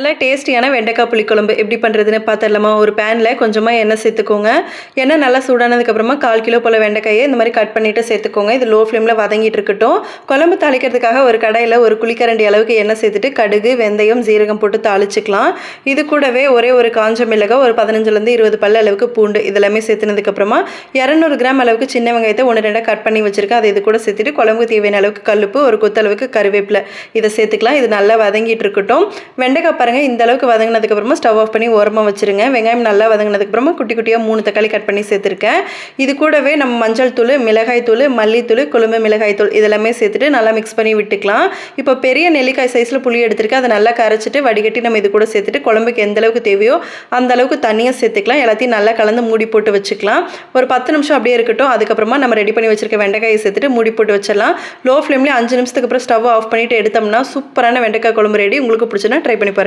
நல்ல டேஸ்டியான வெண்டைக்காய் புளிக்குழம்பு எப்படி பண்ணுறதுன்னு பார்த்துடலாமா ஒரு பேனில் கொஞ்சமாக எண்ணெய் சேர்த்துக்கோங்க. எண்ணெய் நல்லா சூடானதுக்கப்புறமா கால் கிலோ போல் வெண்டைக்காயை இந்த மாதிரி கட் பண்ணிவிட்டு சேர்த்துக்கோங்க. இது லோ ஃப்ளேமில் வதங்கிட்டு இருக்கட்டும். குழம்பு தாளிக்கிறதுக்காக ஒரு கடையில் ஒரு குளிக்கரண்டி அளவுக்கு எண்ணெய் சேர்த்துட்டு கடுகு வெந்தயம் ஜீரகம் போட்டு தாளிச்சிக்கலாம். இது கூடவே ஒரே ஒரு காஞ்ச மிளகாய் ஒரு பதினஞ்சுலேருந்து இருபது பல்ல அளவுக்கு பூண்டு இதெல்லாமே சேர்த்துனதுக்கப்புறமா இரநூறு கிராம் அளவுக்கு சின்ன வெங்காயத்தை ஒன்று ரெண்டாக கட் பண்ணி வச்சுருக்கேன். அதை இது கூட சேர்த்துட்டு குழம்புக்கு தேவையான அளவுக்கு கல்லுப்பு ஒரு கொத்தளவுக்கு கருவேப்பிலை இதை சேர்த்துக்கலாம். இது நல்லா வதங்கிட்டு இருக்கட்டும். வெண்டைக்காய் பாருங்கள் இந்த அளவுக்கு வதங்கினதுக்கப்புறமா ஸ்டவ் ஆஃப் பண்ணி ஓரமாக வச்சுருங்க. வெங்காயம் நல்லா வதங்கினதுக்கப்புறமா குட்டி குட்டியாக மூணு தக்காளி கட் பண்ணி சேர்த்துருக்கேன். இது கூடவே நம்ம மஞ்சள் தூள் மிளகாய் தூள் மல்லித்தூள் கொழும்பு மிளகாய் தூள் இதெல்லாமே சேர்த்துட்டு நல்லா மிக்ஸ் பண்ணி விட்டுக்கலாம். இப்போ பெரிய நெல்லிக்காய் சைஸில் புளி எடுத்துருக்கேன். அதை நல்லா கரைச்சிட்டு வடிகட்டி நம்ம இது கூட சேர்த்துட்டு குழம்புக்கு எந்த அளவுக்கு தேவையோ அந்த அளவுக்கு தண்ணியாக சேர்த்துக்கலாம். எல்லாத்தையும் நல்லா கலந்து மூடி போட்டு வச்சுக்கலாம். ஒரு பத்து நிமிஷம் அப்படியே இருக்கட்டும். அதுக்கப்புறமா நம்ம ரெடி பண்ணி வச்சிருக்க வெண்டைக்காயை சேர்த்துட்டு மூடி போட்டு வச்சிடலாம். லோ ஃப்ளேம்லேயே அஞ்சு நிமிஷத்துக்கு அப்புறம் ஸ்டவ் ஆஃப் பண்ணிவிட்டு எடுத்தோம்னா சூப்பரான வெண்டைக்காய் குழம்பு ரெடி உங்களுக்கு பிடிச்சுன்னா ட்ரை பண்ணி பாருங்கள்